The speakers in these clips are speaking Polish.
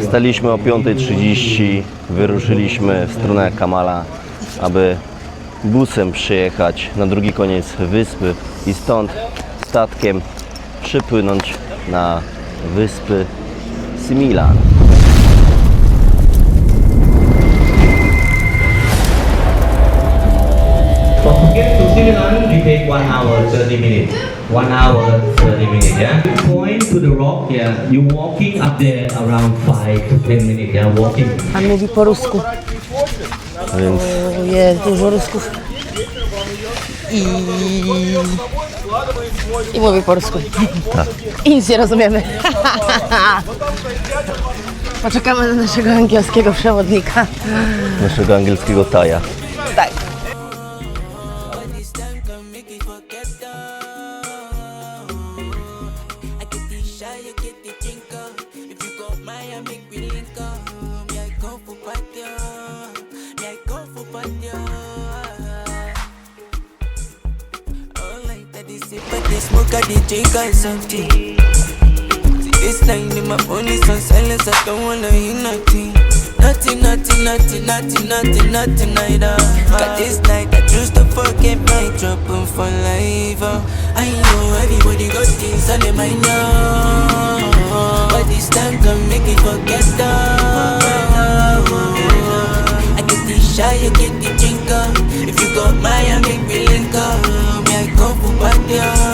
Staliśmy o 5.30, wyruszyliśmy w stronę Kamala, aby busem przyjechać na drugi koniec wyspy i stąd statkiem przypłynąć na wyspy Similan. From Phuket to Similan, we take 1 hour 30 minutes. 1 hour 30 minutes, yeah? You point to the rock, yeah. You walking up there around 5 to 10 minutes, yeah, walking. Pan mówi po rusku. Więc O, Jest dużo rusków. I... I mówi po rusku. I nic nie rozumiemy. Poczekamy na naszego angielskiego przewodnika. naszego angielskiego taja. Smoke, they drink or something. This line in my phone is on silence, I don't wanna hear nothing. Nothing, nothing, nothing, nothing, nothing, nothing, neither. Got this night, I choose to forget my trouble for life. oh. I know everybody got things on their mind now. But this time can make it forget them. I get the shy, you get the drinker. If you got my, I make me link up. Me, I go for patio. Oh.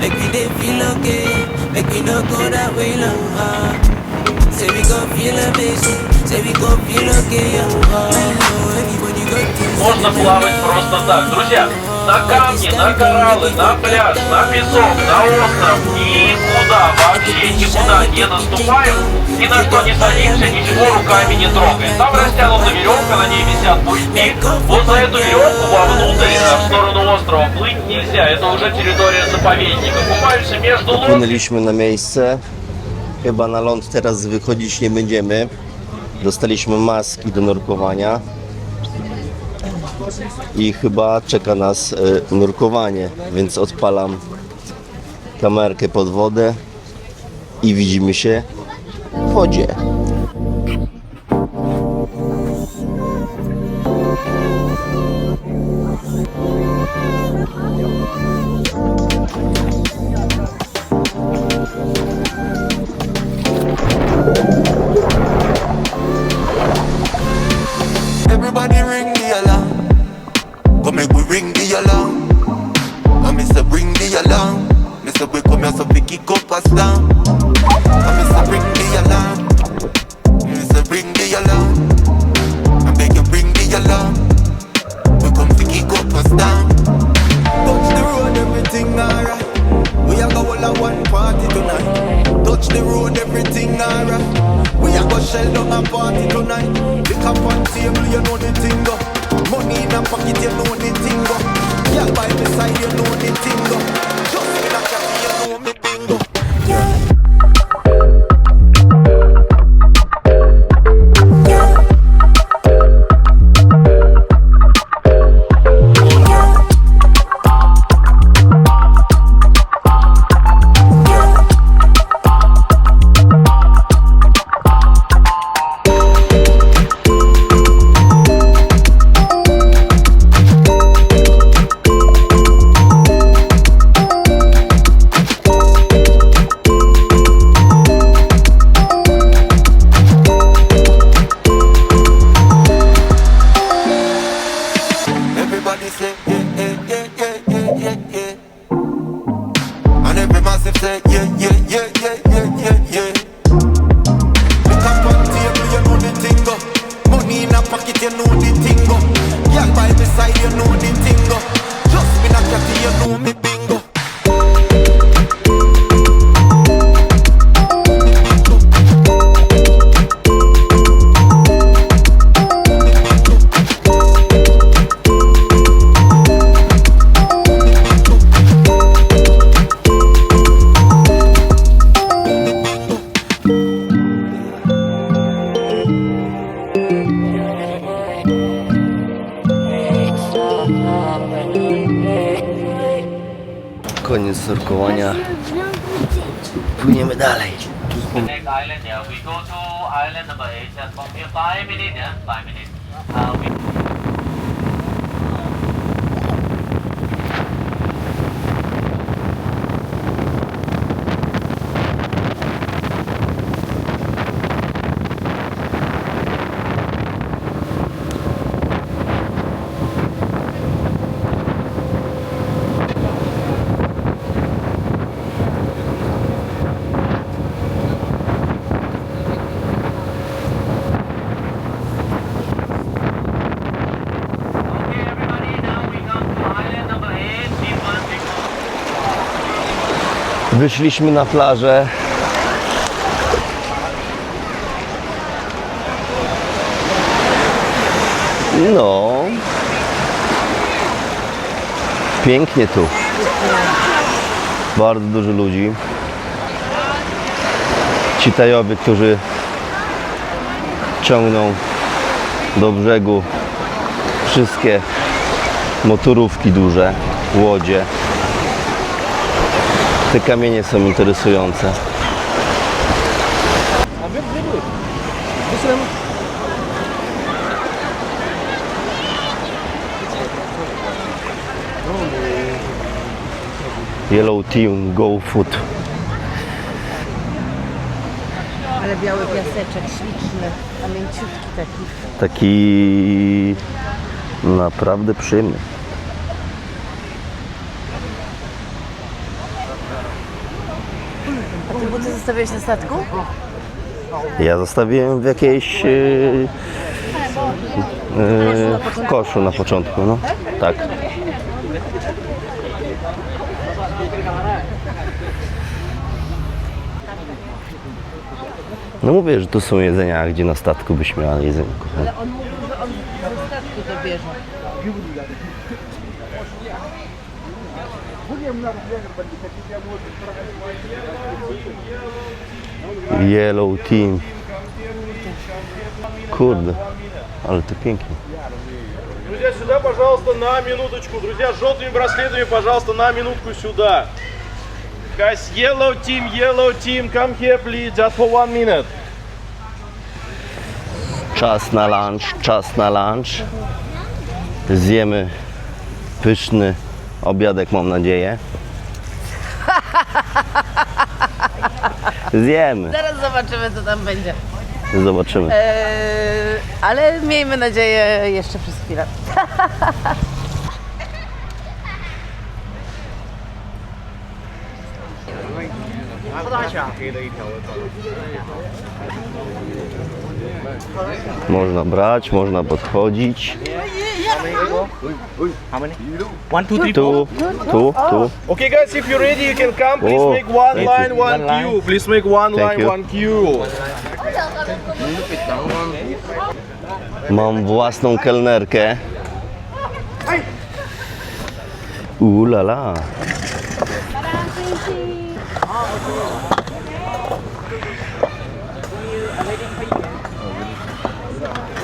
make we dey feel okay. Make we no go that way long. Uh. Say we gon' feel amazing. Say we gon' feel okay. Uh. I know everybody got things. Можно плавать просто так. Друзья, на камни, на кораллы, на пляж, на песок, на остров, никуда, вообще никуда не наступаем, ни на что не садимся, ничего руками не трогаем. Там растянута веревка, на ней висят пульки. Вот за эту веревку вовнутрь, а в сторону острова плыть нельзя, это уже территория заповедника. Купаешься между лодками. Płynęliśmy na miejsce. Chyba na ląd teraz wychodzić nie będziemy. Dostaliśmy maski do nurkowania. I chyba czeka nas e, nurkowanie, więc odpalam kamerkę pod wodę i widzimy się w wodzie. Party tonight. Touch the road, everything alright. We are go shell down a party tonight. Pick up on table, you know the thing go. Money in a pocket, you know the thing go. Yeah, by the side, you know the thing go. Nurkowania. Płyniemy dalej. Island, yeah, we go to island number eight. Just from here, five minutes, yeah, five minutes. Uh, we Okay, everybody, now we come to island number eight. Deep one, big one. Wyszliśmy na plażę. No. Pięknie tu. Bardzo dużo ludzi. Ci tajowie, którzy ciągną do brzegu wszystkie motorówki duże, łodzie. Te kamienie są interesujące. Yellow Team Go Food. Ale biały piaseczek, śliczny, a mięciutki taki. Taki naprawdę przyjemny. A ty buty zostawiłeś na statku? Ja zostawiłem w jakiejś yy, yy, koszu na początku, no. Tak. No mówię, że tu są jedzenia, a gdzie na statku byś miała jedzenie, kochane. On mówił, że on ze statku to bierze. Yellow Team. Kurde, ale to pięknie. Друзья, сюда, пожалуйста, на минуточку. Друзья, с желтыми браслетами, пожалуйста, на минутку сюда. Guys, yellow team, yellow team, come here, please, just for one minute. Czas na lunch, czas na lunch. Zjemy pyszny obiadek, mam nadzieję. Zjemy, Zaraz zobaczymy, co tam będzie. zobaczymy. Eee, ale miejmy nadzieję jeszcze przez chwilę. Można brać, można podchodzić. One, two, three, Tu, tu, tu. Okay, guys, if you're ready, you can come. Please Oh, make one thank line, you. one queue. Please make one Thank line, you. one queue. Mam własną kelnerkę. Ulala.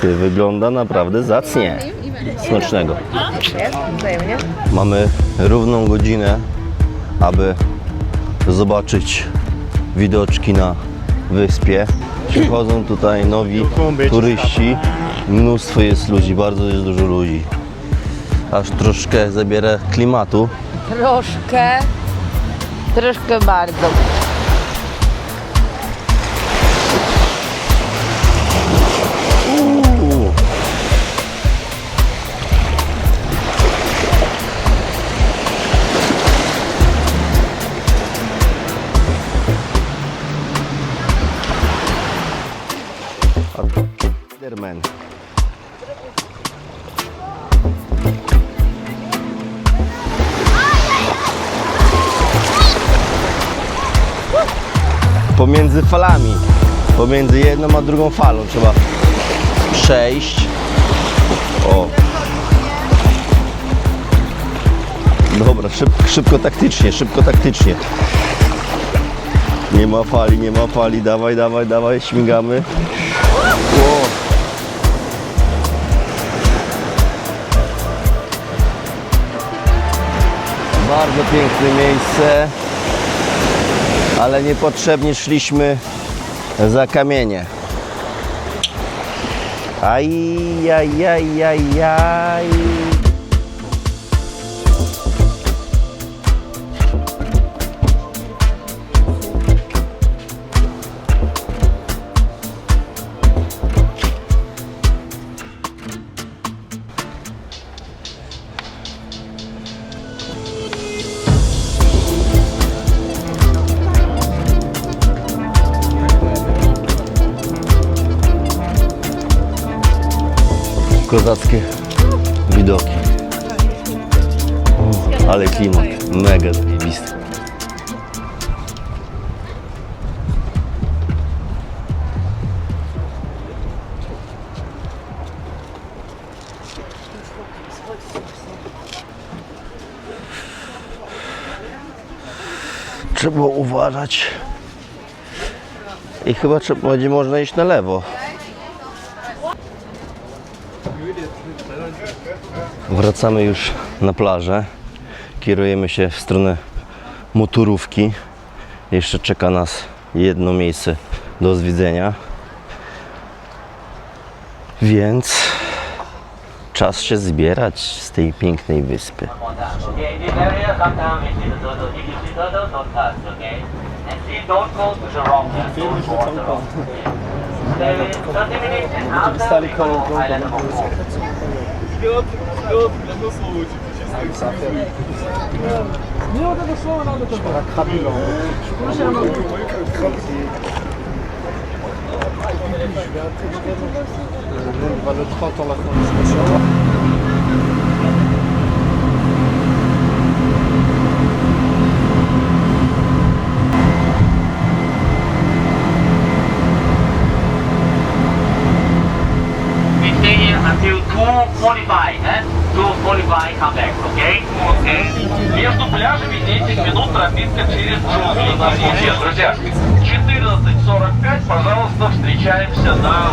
Ty wygląda naprawdę zacnie. Smacznego. Wzajemnie. Mamy równą godzinę, aby zobaczyć widoczki na wyspie. Przychodzą tutaj nowi turyści. Mnóstwo jest ludzi, bardzo jest dużo ludzi. Aż troszkę zabiera klimatu. Troszkę, troszkę bardzo. Pomiędzy falami, pomiędzy jedną a drugą falą trzeba przejść. O. Dobra, szyb, szybko taktycznie, szybko taktycznie. Nie ma fali, nie ma fali, dawaj, dawaj, dawaj, śmigamy. O. Bardzo piękne miejsce. Ale niepotrzebnie szliśmy za kamienie. Aj, aj, aj, aj, aj. Klimat, mega zajebisty. Trzeba uważać. I chyba trzeba, będzie można iść na lewo. Wracamy już na plażę. Kierujemy się w stronę motorówki. Jeszcze czeka nas jedno miejsce do zwiedzenia. Więc czas się zbierać z tej pięknej wyspy. We see the turtle. If you see turtle, don't touch, okay? And see, don't go to the rock. Yeah? Don't go to the rock. Stay 30 minutes and after we go island hop. We stay here until 2.45, eh? 2.45 come back, okay? Okay. Между пляжами 10 минут тропинка через джунгли на въезде, друзья. 14.45, пожалуйста, встречаемся на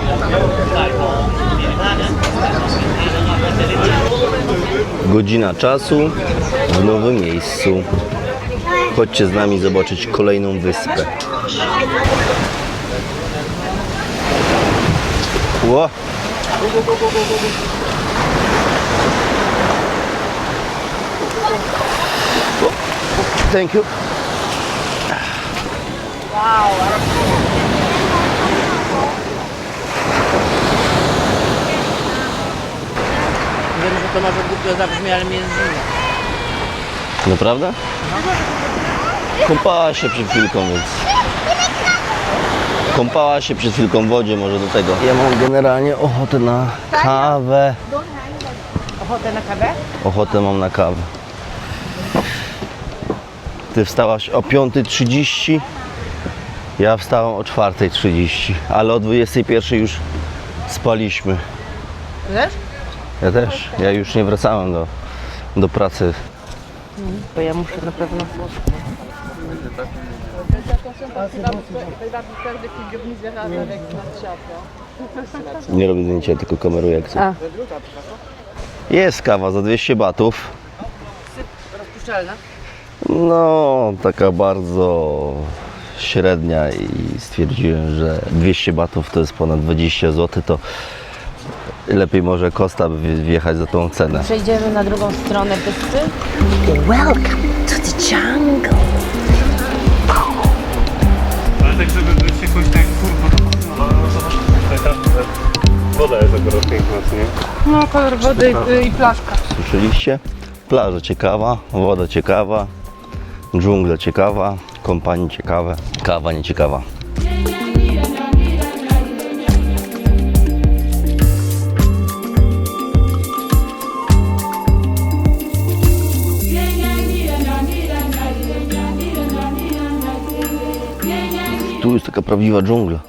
Godzina czasu w nowym miejscu. Chodźcie z nami zobaczyć kolejną wyspę. Ło! O, Thank you. Wiem, że to może głupio zabrzmi, ale mnie jest zimno. Naprawdę? Kąpała się przed chwilką, więc... Kąpała się przed chwilką w wodzie, może do tego. Ja mam generalnie ochotę na kawę. Ochotę na kawę? Ochotę mam na kawę. Ty wstałaś o 5.30, ja wstałem o 4.30, ale o 21.00 już spaliśmy. Wiesz? Ja też, ja już nie wracałem do, do pracy. Bo ja muszę na pewno. Nie robię zdjęcia, tylko kameruję jak chcę. A. Jest kawa za 200 batów. Rozpuszczalna? No, taka bardzo średnia i stwierdziłem, że 200 batów to jest ponad 20 zł, to lepiej może Kosta by wjechać za tą cenę. Przejdziemy na drugą stronę wyspy. Welcome to the jungle. Ale tak, żeby być jakoś tak kurwa, no zobacz, tutaj ta woda jest akurat piękna, nie? No, kolor wody i, i plaszka. Słyszeliście? Plaża ciekawa, woda ciekawa, dżungla ciekawa, kompanii ciekawe, kawa nieciekawa. Tu jest taka prawdziwa dżungla.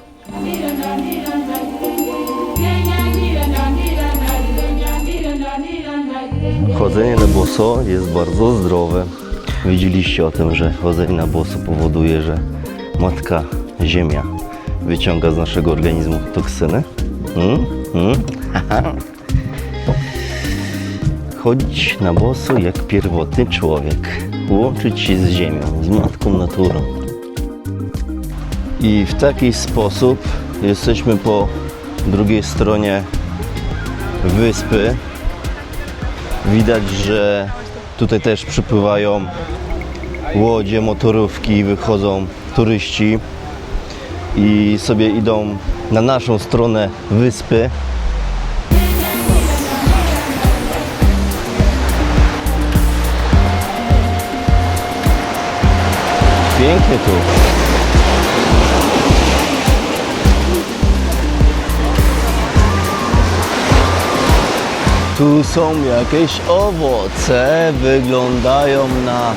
Chodzenie na boso jest bardzo zdrowe. Widzieliście o tym, że chodzenie na boso powoduje, że matka ziemia wyciąga z naszego organizmu toksyny. Mm? Mm? Haha. Chodzić na boso jak pierwotny człowiek. Łączyć się z ziemią, z matką naturą. I w taki sposób jesteśmy po drugiej stronie wyspy. Widać, że tutaj też przypływają łodzie, motorówki, wychodzą turyści i sobie idą na naszą stronę wyspy. Pięknie tu. Tu są jakieś owoce, wyglądają na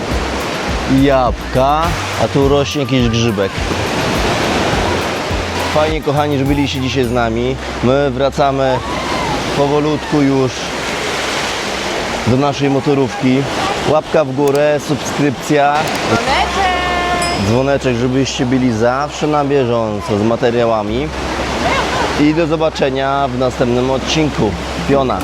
jabłka, a tu rośnie jakiś grzybek. Fajnie kochani, że byliście dzisiaj z nami. My wracamy powolutku już do naszej motorówki. Łapka w górę, subskrypcja. Dzwoneczek, żebyście byli zawsze na bieżąco z materiałami. I do zobaczenia w następnym odcinku. Piona.